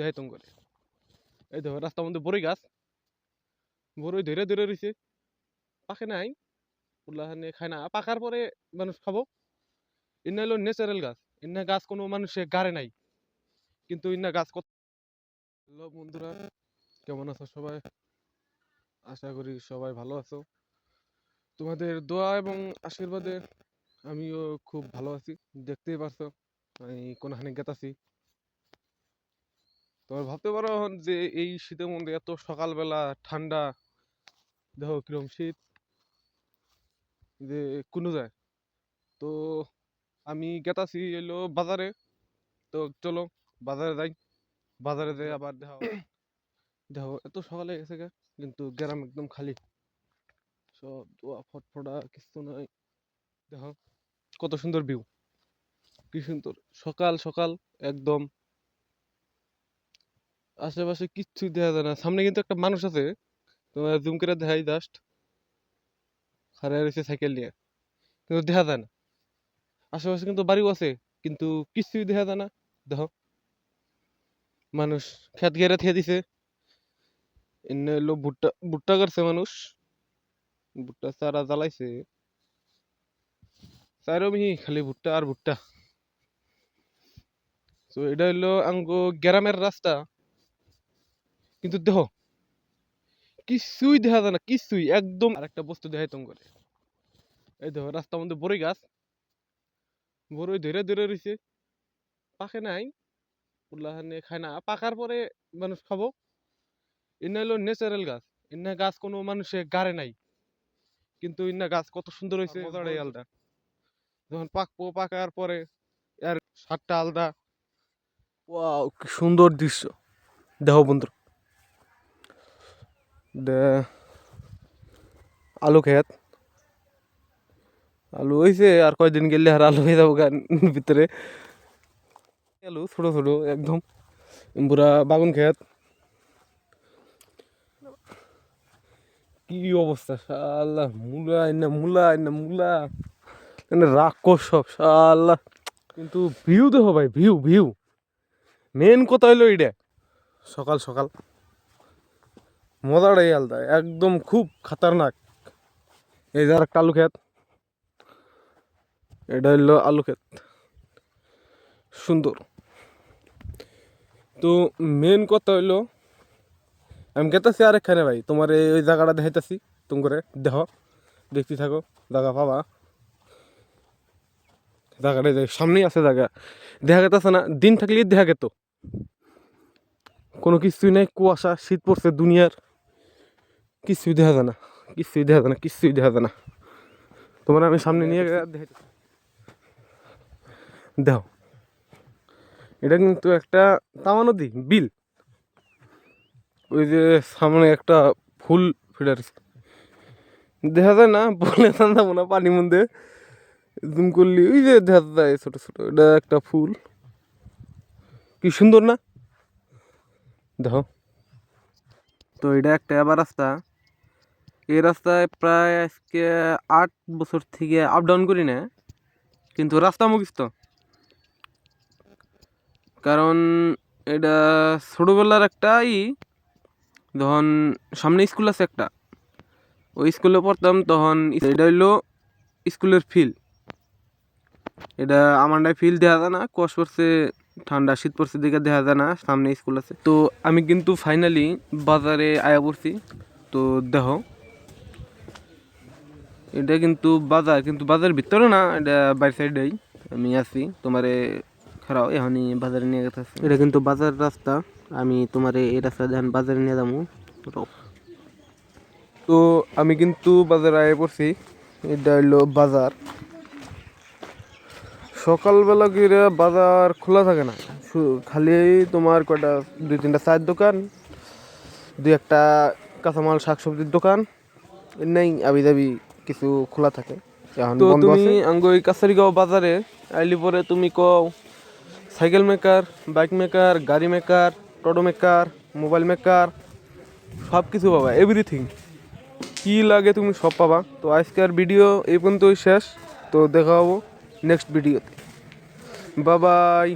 দেখাই তুম করে। এই দেখো, রাস্তার মধ্যে বড়ই গাছ। বড়ই ধরে ধরে রয়েছে পাকে নাই। ওগুলাখানে খায় না। পাকার পরে মানুষ খাব। ইন্না হলো ন্যাচারাল গাছ। ইন্না গাছ কোনো মানুষে গাড়ে নাই। কিন্তু ইন্না গাছ কত হ্যালো বন্ধুরা, কেমন আছো সবাই? আশা করি সবাই ভালো আছো। তোমাদের দোয়া এবং আশীর্বাদে আমিও খুব ভালো আছি। দেখতেই পারছ, আমি কোনখানে গেতাছি। তোমার ভাবতে পারো যে এই শীতের মধ্যে এত সকালবেলা ঠান্ডা, দেখো কিরম শীত যে কোনো যায়। তো আমি গেতাছি এলো বাজারে। তো চলো বাজারে যাই। বাজারে যাই আবার দেখো দেখো, এত সকালে গেছে গে, কিন্তু গ্রাম একদম খালি। সব দোয়া ফটফটা কিছু নাই। দেখো, কত সুন্দর ভিউ কি সুন্দর। সকাল সকাল একদম আশেপাশে কিচ্ছু দেখা যায় না। সামনে কিন্তু একটা মানুষ আছে, তোমার জুম করে দেখাই জাস্ট খারাপ রয়েছে সাইকেল নিয়ে। কিন্তু দেখা যায় না। আশেপাশে কিন্তু বাড়িও আছে, কিন্তু কিছুই দেখা যায় না। দেখো। মানুষ খেত ঘেরা থিয়ে দিছে। এনে হলো ভুট্টা ভুট্টা করছে মানুষ। ভুট্টা চারা জ্বালাইছে। চারও মিহি, খালি ভুট্টা আর ভুট্টা। তো এটা হলো আঙ্গো গ্রামের রাস্তা। কিন্তু দেখো কিছুই দেখা যায় না কিছুই একদম আর একটা বস্তু তুম করে এই দেখো রাস্তার মধ্যে বড়ই গাছ বড়ই ধরে ধরে রয়েছে। পাকে নাই ওগুলাখানে খায় না। পাকার পরে মানুষ খাব। ইন্না হলো ন্যাচারাল গাছ। ইন্না গাছ কোনো মানুষে গাড়ে নাই। কিন্তু ইন্না গাছ কত সুন্দর হয়েছে। মজাটাই আলাদা। যখন পাকবো পাকার পরে এর স্বাদটা আলাদা। ওয়াও কি সুন্দর দৃশ্য। দেখো বন্ধু আলু ক্ষেত আলু হয়েছে আর কয়দিন গেলে আর আলু হয়ে যাব ভিতরে। আলু ছোট ছোট, একদম। পুরা বাগুন ক্ষেত কি অবস্থা, শালা, মূলা না মূলা না মূলা। মানে রাক্ষস সব, শালা। কিন্তু ভিউ দেখো ভাই, ভিউ ভিউ। মেন কথা হইল এটা সকাল সকাল। মজাটাই আলাদা, একদম খুব খাতারনাক। এই যে আর একটা আলু ক্ষেত। এটা হইল আলু ক্ষেত। সুন্দর। তো মেন কথা হইল আমি গেতেছি আরেকখানে ভাই, তোমার ওই জায়গাটা দেখাইতেছি, তুমি করে দেহ দেখতে থাকো, জায়গা পাবা। জায়গাটা সামনেই আছে জায়গা। দেখা গেতেছে না, দিন থাকলেই দেখা গেত। কোনো কিছুই নাই, কুয়াশা, শীত পড়ছে, দুনিয়ার। কিছুই দেখা যায় না, কিছুই দেখা যায় না, কিছুই দেখা যায় না। তোমার আমি সামনে নিয়ে দেখাইতেছি। দেখো, এটা কিন্তু একটা তামা নদী, বিল। ওই যে সামনে একটা ফুল ফিডার দেখা যায় না, বলে যাব না, পানির মধ্যে জুম করলি, ওই যে দেখা যায় ছোট ছোট, এটা একটা ফুল। কি সুন্দর না? দেখো। তো এটা একটা এবার রাস্তা এই রাস্তায় প্রায় আজকে আট বছর থেকে আপ ডাউন করি না, কিন্তু রাস্তা মুখিস্ত কারণ এটা ছোটোবেলার একটা ই যখন সামনে স্কুল আছে একটা। ওই স্কুলে পড়তাম, তখন এটা হইল স্কুলের ফিল্ড এটা আমারটায় ফিল দেখা যায় না কষ পড়ছে, ঠান্ডা, শীত পড়ছে দিকে দেখা যায় না, সামনে স্কুল আছে। তো আমি কিন্তু ফাইনালি বাজারে আয়া পড়ছি। তো দেখো এটা কিন্তু বাজার কিন্তু বাজারের ভিতরে না এটা বাইর সাইডেই আমি আছি তোমারে খারাও এখনই বাজারে নিয়ে গেছে এটা কিন্তু বাজার রাস্তা আমি তোমার এই রাস্তা যখন বাজারে নিয়ে যাব তো আমি কিন্তু বাজারে আয়ে পড়ছি এটা হইল বাজার। সকালবেলা গিয়ে বাজার খোলা থাকে না খালি তোমার কয়টা দুই তিনটা চায়ের দোকান দুই একটা কাঁচামাল শাকসবজির দোকান নেই আবি দাবি কিছু খোলা থাকে। তো তুমি ওই কাছারিগাঁও বাজারে আইলি পরে তুমি কও সাইকেল মেকার বাইক মেকার গাড়ি maker toto maker mobile maker সব কিছু পাবা এভরিথিং কি লাগে তুমি সব পাবা। তো আজকের ভিডিও এই পর্যন্তই শেষ। তো দেখা হব নেক্সট ভিডিওতে। বাবাই